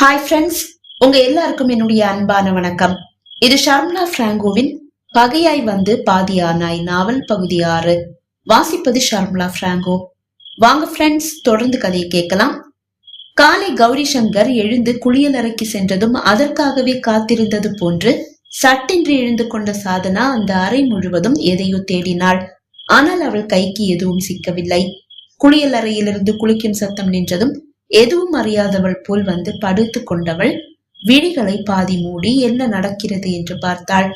Hi friends உங்க எல்லாருக்கும் என்னுடைய அன்பான வணக்கம். இது ஷர்மிளா பிராங்கோவின் பகையாய் வந்து பாதியானாய் நாவல் பகுதி ஆறு. வாசிப்பது ஷர்மிளா பிராங்கோ. வாங்க ஃப்ரெண்ட்ஸ் தொடர்ந்து கதையை கேட்கலாம். காலை கௌரி சங்கர் எழுந்து குளியலறைக்கு சென்றதும் அதற்காகவே காத்திருந்தது போன்று சட்டென்று எழுந்து கொண்ட சாதனா அந்த அறை முழுவதும் எதையோ தேடினாள். ஆனால் அவள் கைக்கு எதுவும் சிக்கவில்லை. குளியலறையிலிருந்து குளிக்கும் சத்தம் நின்றதும் எதுவும் அறியாதவள் போல் வந்து படுத்து கொண்டவள் விழிகளை பாதி மூடி என்ன நடக்கிறது என்று பார்த்தாள்.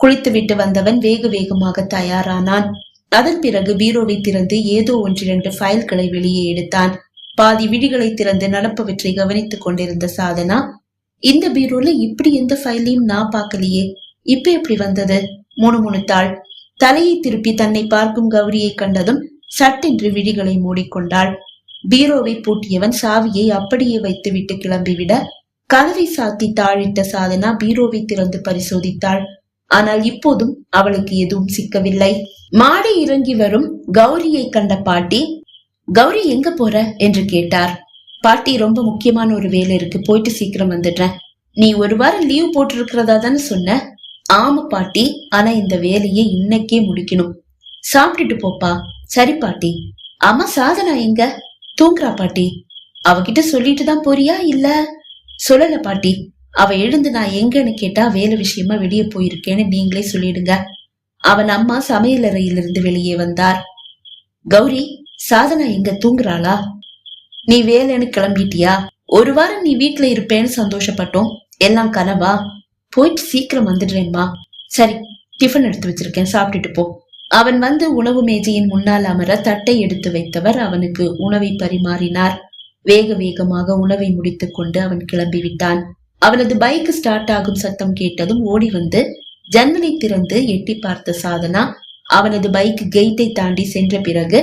குளித்துவிட்டு வந்தவன் வேக வேகமாக தயாரானான். அதன் பிறகு பீரோவை திறந்து ஏதோ ஒன்றிரண்டு ஃபைல்களை வெளியே எடுத்தான். பாதி விழிகளை திறந்து நடப்பவற்றை கவனித்துக் கொண்டிருந்த சாதனா இந்த பீரோல இப்படி எந்த ஃபைலையும் நான் பார்க்கலையே இப்ப எப்படி வந்தது? முணுமுணுத்தாள். தலையை திருப்பி தன்னை பார்க்கும் கௌரியை கண்டதும் சட்டென்று விழிகளை மூடிக்கொண்டாள். பீரோவை பூட்டியவன் சாவியை அப்படியே வைத்துவிட்டு கிளம்பிவிட கதவை சாத்தி தாழிட்ட சாதனா பீரோவை திறந்து பரிசோதித்தாள். ஆனால் இப்போதும் அவளுக்கு எதுவும் சிக்கவில்லை. மாடி இறங்கி வரும் கௌரியை கண்ட பாட்டி கௌரி எங்க போற? என்று கேட்டார். பாட்டி ரொம்ப முக்கியமான ஒரு வேலை இருக்கு. போயிட்டு சீக்கிரம் வந்துடுறேன். நீ ஒரு வாரம் லீவ் போட்டிருக்கிறதா தானே சொன்ன? ஆமா பாட்டி. ஆனா இந்த வேலையை இன்னைக்கே முடிக்கணும். சாப்பிட்டுட்டு போப்பா. சரி பாட்டி. ஆமா சாதனா எங்க? தூங்குறா பாட்டி. அவகிட்ட சொல்லிட்டு தான் போறியா இல்ல? சொல்லல பாட்டி. அவ எழுந்து நான் எங்கன்னு கேட்டா வேலை விஷயமா வெளியே போயிருக்கேன்னு நீங்களே சொல்லிடுங்க. அவன் அம்மா சமையலறையிலிருந்து வெளியே வந்தார். கௌரி சாதனா எங்க தூங்குறாளா? நீ வேலைன்னு கிளம்பிட்டியா? ஒரு வாரம் நீ வீட்டுல இருப்பேன்னு சந்தோஷப்பட்டோம். எல்லாம் கனவா? போயிட்டு சீக்கிரம் வந்துடுறேம்மா. சரி டிஃபன் எடுத்து வச்சிருக்கேன். சாப்பிட்டுட்டு போ. அவன் வந்து உணவு மேஜையின் முன்னால் அமர தட்டை எடுத்து வைத்தவர் அவனுக்கு உணவை பரிமாறினார். வேக வேகமாக உணவை முடித்துக் கொண்டு அவன் கிளம்பிவிட்டான் அவனது பைக் ஸ்டார்ட் ஆகும் சத்தம் கேட்டதும் ஓடி வந்து ஜன்னலை திறந்து எட்டி பார்த்த சாதனா அவனது பைக் கெய்ட்டை தாண்டி சென்ற பிறகு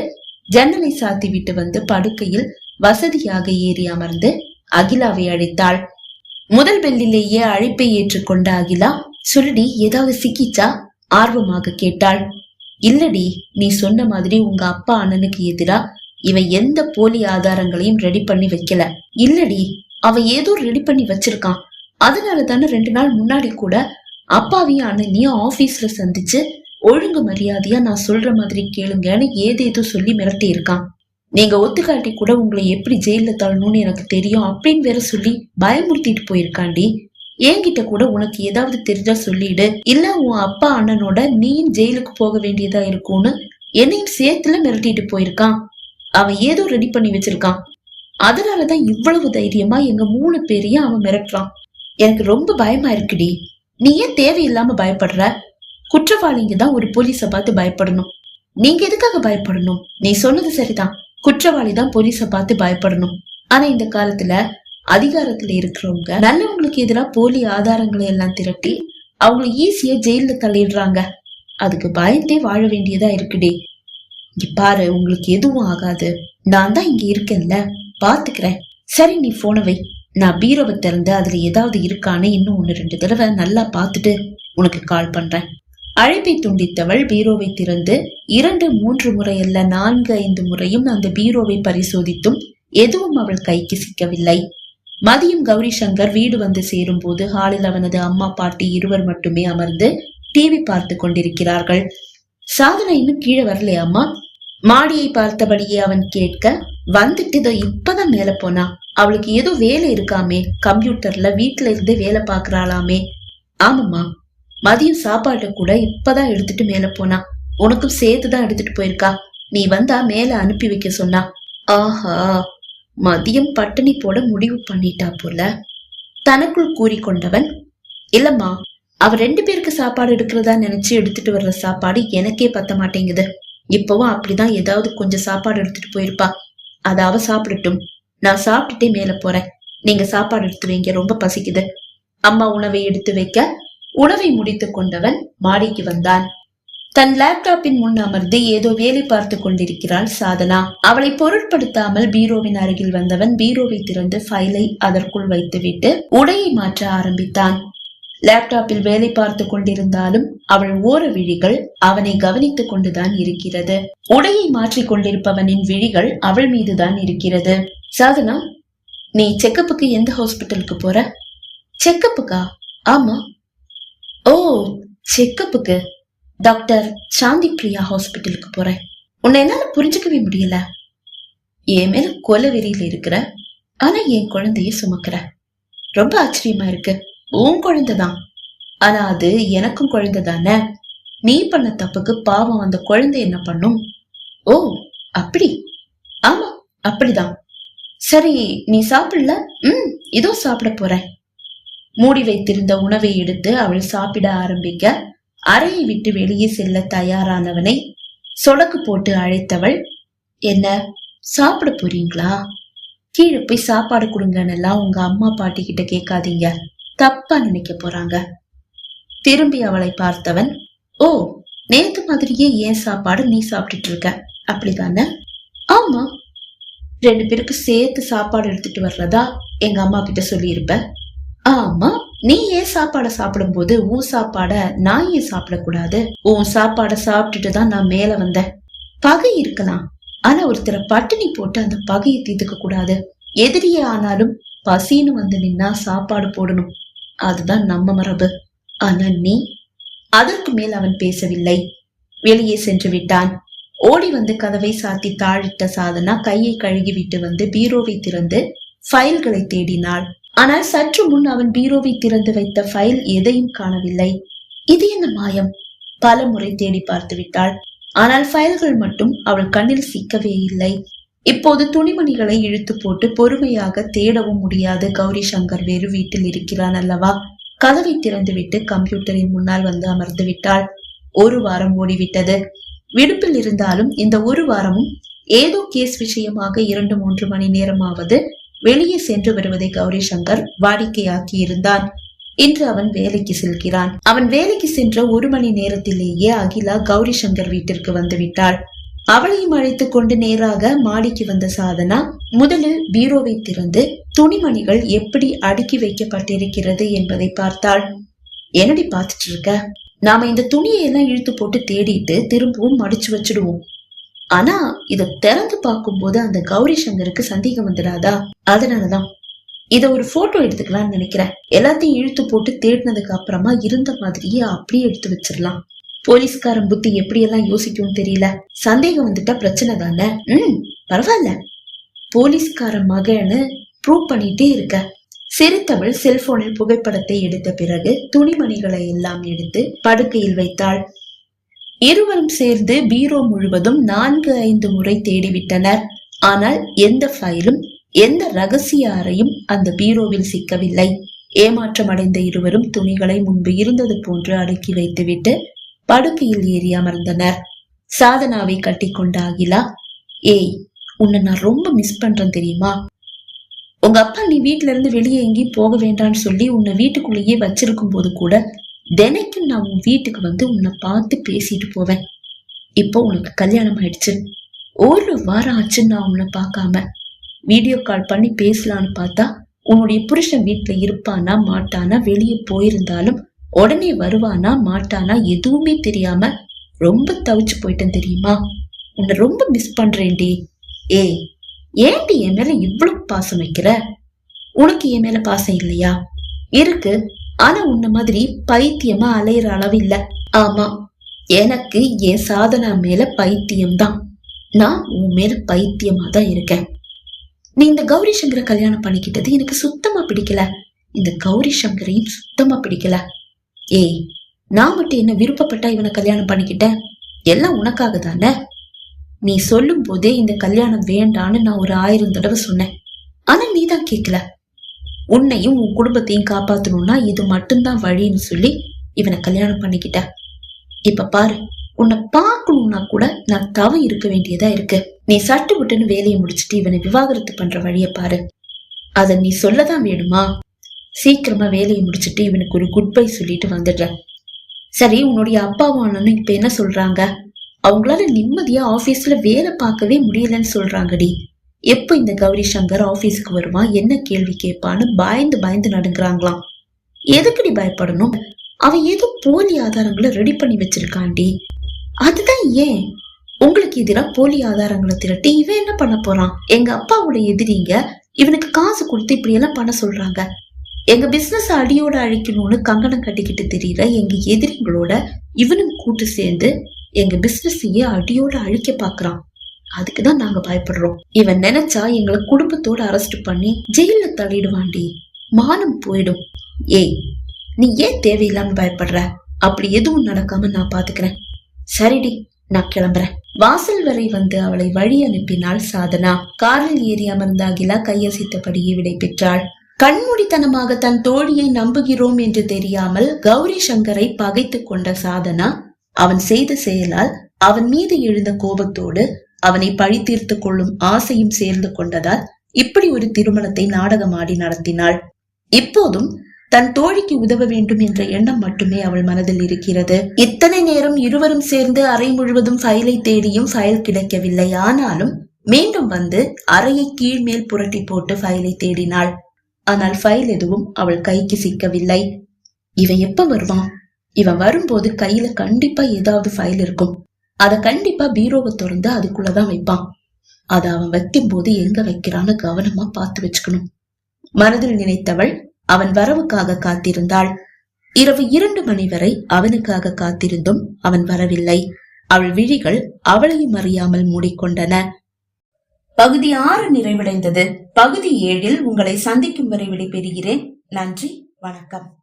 ஜன்னலை சாத்தி விட்டு வந்து படுக்கையில் வசதியாக ஏறி அமர்ந்து அகிலாவை அழைத்தாள். முதல் பெல்லிலேயே அழைப்பை ஏற்றுக்கொண்ட அகிலா சொல்லுடி ஏதாவது சிக்கிச்சா? ஆர்வமாக கேட்டாள். இல்லடி நீ சொன்ன மாதிரி உங்க அப்பா அண்ணனுக்கு எதிரா இவ எந்த போலி ஆதாரங்களையும் ரெடி பண்ணி வைக்கல. இல்லடி அவ ஏதோ ரெடி பண்ணி வச்சிருக்கான். அதனால தானே ரெண்டு நாள் முன்னாடி கூட அப்பாவையும் அண்ணனையும் ஆபீஸ்ல சந்திச்சு ஒழுங்கு மரியாதையா நான் சொல்ற மாதிரி கேளுங்கன்னு ஏதேதோ சொல்லி மிரட்டி இருக்கான். நீங்க ஒத்துக்காட்டி கூட உங்களை எப்படி ஜெயில தள்ளணும்னு எனக்கு தெரியும் அப்படின்னு வேற சொல்லி பயமுறுத்திட்டு போயிருக்காண்டி. என்கிட்ட கூட உனக்கு ஏதாவது தெரிஞ்சா சொல்லிடு. இல்ல உன் அப்பா அண்ணனோட நீயும் ஜெயிலுக்கு போக வேண்டியதா இருக்கும்னு என்னையும் சேர்த்துல மிரட்டிட்டு போயிருக்கான். அவன் ஏதோ ரெடி பண்ணி வச்சிருக்கான். அதனாலதான் இவ்வளவு தைரியமா எங்க மூணு பேரையும் அவன் மிரட்டுறான். எனக்கு ரொம்ப பயமா இருக்குடி. நீ ஏன் தேவையில்லாம பயப்படுற? குற்றவாளிங்க தான் ஒரு போலீஸ பார்த்து பயப்படணும். நீங்க எதுக்காக பயப்படணும்? நீ சொன்னது சரிதான். குற்றவாளி தான் போலீஸ பார்த்து பயப்படணும். ஆனா இந்த காலத்துல அதிகாரத்துல இருக்கிறவங்க நல்லவங்களுக்கு எதிராக போலி ஆதாரங்களை எல்லாம் திரட்டி அவங்கள ஈஸியா ஜெயில தள்ளிடுறாங்க. அதுக்கு பயந்தே வாழ வேண்டியதா இருக்குடே. இங்க பாரு உங்களுக்கு எதுவும் ஆகாது. நான் தான் இங்க இருக்கேன்ல. பாத்துக்கிறேன். சரி நீ போன வை. நான் பீரோவை திறந்து அதுல ஏதாவது இருக்கான்னு இன்னும் ஒன்று ரெண்டு தடவை நல்லா பார்த்துட்டு உனக்கு கால் பண்றேன். அழைப்பை துண்டித்தவள் பீரோவை திறந்து இரண்டு மூன்று முறை அல்ல நான்கு ஐந்து முறையும் அந்த பீரோவை பரிசோதித்தும் எதுவும் அவள் கைக்கு சிக்கவில்லை. மதியம் கௌரி சங்கர் வீடு வந்து சேரும் போது ஹாலில் அவனது அம்மா பாட்டி இருவர் மட்டுமே அமர்ந்து டிவி பார்த்து கொண்டிருக்கிறார்கள். சாதனை இன்னும் கீழே வரலையாம்மா மாடியை பார்த்தபடியே அவன் கேட்க வந்துட்டு இதோ இப்பதான் மேல போனா. அவளுக்கு ஏதோ வேலை இருக்காமே. கம்ப்யூட்டர்ல வீட்டுல இருந்து வேலை பாக்குறாளாமே ஆமாம்மா. மதியம் சாப்பாட்டை கூட இப்பதான் எடுத்துட்டு மேல போனா. உனக்கும் சேர்த்துதான் எடுத்துட்டு போயிருக்கா. நீ வந்தா மேல அனுப்பி வைக்க சொன்னா. ஆஹா. மதியம் பட்டினி போட முடிவு பண்ணிட்டா போல. தனக்குள் கூறிக்கொண்டவன் இல்லம்மா அவ ரெண்டு பேருக்கு சாப்பாடு எடுக்கிறதா நினைச்சு எடுத்துட்டு வர்ற சாப்பாடு எனக்கே பத்த மாட்டேங்குது. இப்பவும் அப்படிதான் ஏதாவது கொஞ்சம் சாப்பாடு எடுத்துட்டு போயிருப்பா. அத அவ சாப்பிடட்டும். நான் சாப்பிட்டுட்டே மேல போறேன். நீங்க சாப்பாடு எடுத்து வைங்க ரொம்ப பசிக்குது. அம்மா உணவை எடுத்து வைக்க உணவை முடித்து கொண்டவன் மாடிக்கு வந்தான். தன் லேப்டாப்பின் முன் அமர்ந்து ஏதோ வேலை பார்த்து கொண்டிருக்கிறாள் சாதனா. அவளை பொருட்படுத்தாமல் பீரோவின் அருகில் வந்தவன் பீரோவை திறந்து ஃபைலை அதற்குள் வைத்துவிட்டு உடையை மாற்ற ஆரம்பித்தான். லேப்டாப்பில் வேலை பார்த்து கொண்டிருந்தாலும் அவள் ஓர விழிகள் அவனை கவனித்துக் கொண்டுதான் இருக்கிறது. உடையை மாற்றிக் கொண்டிருப்பவனின் விழிகள் அவள் மீதுதான் இருக்கிறது. சாதனா நீ செக்கப்புக்கு எந்த ஹாஸ்பிட்டலுக்கு போற? செக்கப்புக்கா? ஆமா. ஓ செக்கப்புக்கு. டாக்டர் சாந்தி பிரியா ஹாஸ்பிட்டலுக்கு போறேன். உன்னை என்னால புரிஞ்சுக்கவே முடியல. என் மேல கொலை வெறியில இருக்கிற ஆனா என் குழந்தைய சுமக்கிற. ரொம்ப ஆச்சரியமா இருக்கு. உன் குழந்தை தான். ஆனா அது எனக்கும் குழந்தை தானே? நீ பண்ண தப்புக்கு பாவம் அந்த குழந்தை என்ன பண்ணும்? ஓ அப்படி. ஆமா அப்படிதான். சரி நீ சாப்பிடல? ம் இதோ சாப்பிட போறேன். மூடி வைத்திருந்த உணவை எடுத்து அவள் சாப்பிட ஆரம்பிக்க அறையை விட்டு வெளியே செல்ல தயாரானவனை சொடக்கு போட்டு அழைத்தவள் என்ன சாப்பிட போறீங்களா? கீழே போய் சாப்பாடு கொடுங்கன்னெல்லாம் உங்க அம்மா பாட்டி கிட்ட கேட்காதீங்க. தப்பா நினைக்க போறாங்க. திரும்பி அவளை பார்த்தவன் ஓ நேத்து மாதிரியே ஏன் சாப்பாடு நீ சாப்பிட்டுட்டு இருக்க? அப்படிதானே? ஆமா. ரெண்டு பேருக்கு சேர்த்து சாப்பாடு எடுத்துட்டு வர்றதா எங்க அம்மா கிட்ட சொல்லியிருப்ப? ஆமா. நீ ஏன் சாப்பாட சாப்பிடும்போது உன் சாப்பாட நான் ஏன் சாப்பிடக்கூடாது? உன் சாப்பாட சாப்பிட்டுட்டு தான் நான் மேல வந்தேன். பகை இருக்கலாம் ஆனா ஒருத்தரை பட்டினி போட்டு அந்த பகையை தீர்த்துக்க கூடாது. எதிரியே ஆனாலும் பசின்னு வந்து நின்னா சாப்பாடு போடணும். அதுதான் நம்ம மரபு. ஆனா நீ அதற்கு மேல் அவன் பேசவில்லை. வெளியே சென்று விட்டான். ஓடி வந்து கதவை சாத்தி தாழிட்ட சாதனா கையை கழுகி விட்டு வந்து பீரோவை திறந்து ஃபைல்களை தேடினாள். ஆனால் சற்று முன் அவன் பீரோவை திறந்து வைத்த ஃபைல் எதையும் காணவில்லை. இது என்ன மாயம்? பல முறை தேடி பார்த்து விட்டாள். ஆனால் ஃபைல்கள் மட்டும் அவள் கண்ணில் சிக்கவே இல்லை. இப்போது துணிமணிகளை இழுத்து போட்டு பொறுமையாக தேடவும் முடியாது. கௌரி சங்கர் வேறு வீட்டில் இருக்கிறான் அல்லவா? கதவை திறந்துவிட்டு கம்ப்யூட்டரின் முன்னால் வந்து அமர்ந்து விட்டாள். ஒரு வாரம் ஓடிவிட்டது. விடுப்பில் இருந்தாலும் இந்த ஒரு வாரமும் ஏதோ கேஸ் விஷயமாக இரண்டு மூன்று மணி நேரமாவது வெளியே சென்று வருவதை கௌரி சங்கர் வாடிக்கையாக்கி இருந்தான் இன்று அவன் வேலைக்கு செல்கிறான். அவன் வேலைக்கு சென்ற ஒரு மணி நேரத்திலேயே அகிலா கௌரி சங்கர் வீட்டிற்கு வந்து விட்டாள் அவளையும் அழைத்துக் கொண்டு நேராக மாடிக்கு வந்த சாதனா முதலில் பீரோவை திறந்து துணிமணிகள் எப்படி அடுக்கி வைக்கப்பட்டிருக்கிறது என்பதை பார்த்தாள். என்னடி பார்த்துட்டு இருக்க? நாம இந்த துணியை எல்லாம் இழுத்து போட்டு தேடிட்டு திரும்பவும் மடிச்சு வச்சிடுவோம். ஆனா இத திறந்து பார்க்கும்போது அந்த கௌரி சங்கருக்கு சந்தேகம் வந்துடாதா? அதனாலதான். இத ஒரு போட்டோ எடுத்துக்கலாம்னு நினைக்கிறேன். எல்லாத்தையும் இழுத்து போட்டு தேடினதுக்கு அப்புறமா இருந்த மாதிரியே அப்படியே எடுத்து வச்சிடலாம். போலீஸ்காரன் புத்தி எப்படியெல்லாம் யோசிக்கும் தெரியல. சந்தேகம் வந்துட்டா பிரச்சனை தானே? ம் பரவாயில்ல. போலீஸ்கார மகன்னு ப்ரூவ் பண்ணிட்டே இருக்க. சிரித்தவள் செல்போனில் புகைப்படத்தை எடுத்த பிறகு துணிமணிகளை எல்லாம் எடுத்து படுக்கையில் வைத்தாள். இருவரும் சேர்ந்து பீரோ முழுவதும் நான்கு ஐந்து முறை தேடிவிட்டனர். ஆனால் எந்த ஃபைலும் எந்த ரகசிய அறையும் அந்த பீரோவில் சிக்கவில்லை. ஏமாற்றம் அடைந்த இருவரும் துணிகளை முன்பு இருந்தது போன்று அடுக்கி வைத்துவிட்டு படுக்கையில் ஏறி அமர்ந்தனர். சாதனாவை கட்டிக்கொண்ட அகிலா ஏய் உன்னை நான் ரொம்ப மிஸ் பண்றேன் தெரியுமா? உங்க அப்பா நீ வீட்ல இருந்து வெளியே எங்கேயும் போக வேண்டாம்னு சொல்லி உன்னை வீட்டுக்குள்ளேயே வச்சிருக்கும் போது கூட தினைக்கும் நான் உன் வீட்டுக்கு வந்து உன்னை பார்த்து பேசிட்டு போவேன். இப்போ உனக்கு கல்யாணம் ஆயிடுச்சு. ஒரு வாரம் ஆச்சு நான் உன்னை பார்க்காம. வீடியோ கால் பண்ணி பேசலான்னு பார்த்தா உன்னுடைய புருஷன் வீட்டில் இருப்பானா மாட்டானா வெளியே போயிருந்தாலும் உடனே வருவானா மாட்டானா எதுவுமே தெரியாம ரொம்ப தவிச்சு போயிட்டேன் தெரியுமா? உன்னை ரொம்ப மிஸ் பண்றேன்டி ஏய் ஏன்டி என் மேல இவ்வளவு பாசம் வைக்கிற? உனக்கு என் மேல பாசம் இல்லையா? இருக்கு. ஆனா உன்ன மாதிரி பைத்தியமா அலையிற அளவு இல்ல ஆமா எனக்கு என் சாதனா மேல பைத்தியம்தான். நான் உன் மேல பைத்தியமா தான் இருக்கேன். நீ இந்த கௌரி சங்கரை கல்யாணம் பண்ணிக்கிட்டது எனக்கு சுத்தமா பிடிக்கல. இந்த கௌரி சங்கரையும் சுத்தமா பிடிக்கல. ஏய் நான் மட்டும் என்ன விருப்பப்பட்டா இவனை கல்யாணம் பண்ணிக்கிட்டேன்? எல்லாம் உனக்காக தானே? நீ சொல்லும் போதே இந்த கல்யாணம் வேண்டான்னு நான் ஒரு ஆயிரம் தடவை சொன்னேன். ஆனா நீ தான் கேட்கல உன்னையும் உன் குடும்பத்தையும் காப்பாற்றணும்னா இது மட்டும்தான் வழின்னு சொல்லி இவனை கல்யாணம் பண்ணிக்கிட்ட. இப்ப பாரு உன்னை பார்க்கணும்னா கூட நான் தவ இருக்க வேண்டியதா இருக்கு. நீ சட்டு விட்டுன்னு வேலையை முடிச்சுட்டு இவனை விவாகரத்து பண்ற வழிய பாரு. அத நீ சொல்லதான் வேணுமா? சீக்கிரமா வேலையை முடிச்சுட்டு இவனுக்கு ஒரு குட் பை சொல்லிட்டு வந்துடுறேன் சரி உன்னுடைய அப்பாவும் அண்ணனும் இப்ப என்ன சொல்றாங்க? அவங்களால நிம்மதியா ஆபீஸ்ல வேலை பார்க்கவே முடியலன்னு சொல்றாங்கடி. எப்போ இந்த கௌரி சங்கர் ஆபீஸ்க்கு வருவான் என்ன கேள்வி கேட்பான்னு பயந்து பயந்து நடுங்குறாங்களாம். எதுக்குடி பயப்படணும்? அவன் ஏதோ போலி ஆதாரங்களை ரெடி பண்ணி வச்சிருக்கான்டி அதுதான் ஏன்? உங்களுக்கு எதிராக போலி ஆதாரங்களை திரட்டி இவன் என்ன பண்ண போறான்? எங்க அப்பாவோட எதிரிங்க இவனுக்கு காசு கொடுத்து இப்படி எல்லாம் பண்ண சொல்றாங்க. எங்க பிசினஸ் அடியோட அழிக்கணும்னு கங்கணம் கட்டிக்கிட்டு தெரியற எங்க எதிரிங்களோட இவனும் கூட்டு சேர்ந்து எங்க பிசினஸையே அடியோட அழிக்க பாக்குறான். அதுக்குதான் நாங்க பயப்படுறோம். இவன் நினைச்சா எங்களை குடும்பத்தோட அரெஸ்ட் பண்ணி ஜெயில தள்ளிடுவாண்டி மானம் போயிடும். ஏய் நீ ஏன் தேவையில்லாம பயப்படுற? அப்படி எதுவும் நடக்காம நான் பாத்துக்கிறேன். சரிடி நான் கிளம்புறேன். வாசல் வரை வந்து அவளை வழி அனுப்பினாள் சாதனா. காரில் ஏறி அமர்ந்த அகிலா கையசைத்தபடியே விடை பெற்றாள். கண்மூடித்தனமாக தன் தோழியை நம்புகிறோம் என்று தெரியாமல் கௌரி சங்கரை பகைத்து கொண்ட சாதனா அவன் செய்த செயலால் அவன் மீது எழுந்த கோபத்தோடு அவனை பழி தீர்த்து கொள்ளும் ஆசையும் சேர்ந்து கொண்டதால் இப்படி ஒரு திருமணத்தை நாடகமாடி நடத்தினாள். இப்போதும் தன் தோழிக்கு உதவ வேண்டும் என்ற எண்ணம் மட்டுமே அவள் மனதில் இருக்கிறது. இத்தனை நேரம் இருவரும் சேர்ந்து அறை முழுவதும் ஃபைலை தேடியும் ஃபைல் கிடைக்கவில்லை. ஆனாலும் மீண்டும் வந்து அறையை கீழ்மேல் புரட்டி போட்டு ஃபைலை தேடினாள். ஆனால் ஃபைல் எதுவும் அவள் கைக்கு சிக்கவில்லை. இவன் எப்ப வருவான்? இவன் வரும்போது கையில கண்டிப்பா ஏதாவது ஃபைல் இருக்கும். அதை கண்டிப்பா பீரோவை திறந்து அதுக்குள்ளதான் வைப்பான். அதை அவன் வைக்கும் போது எங்க வைக்கிறான்னு கவனமா பார்த்து வச்சுக்கணும். மனதில் நினைத்தவள் அவன் வரவுக்காக காத்திருந்தாள். இரவு இரண்டு மணி வரை அவனுக்காக காத்திருந்தும் அவன் வரவில்லை. அவள் விழிகள் அவளையும் அறியாமல் மூடிக்கொண்டன. பகுதி ஆறு நிறைவடைந்தது. பகுதி ஏழில் உங்களை சந்திக்கும் வரை விடைபெறுகிறேன். நன்றி வணக்கம்.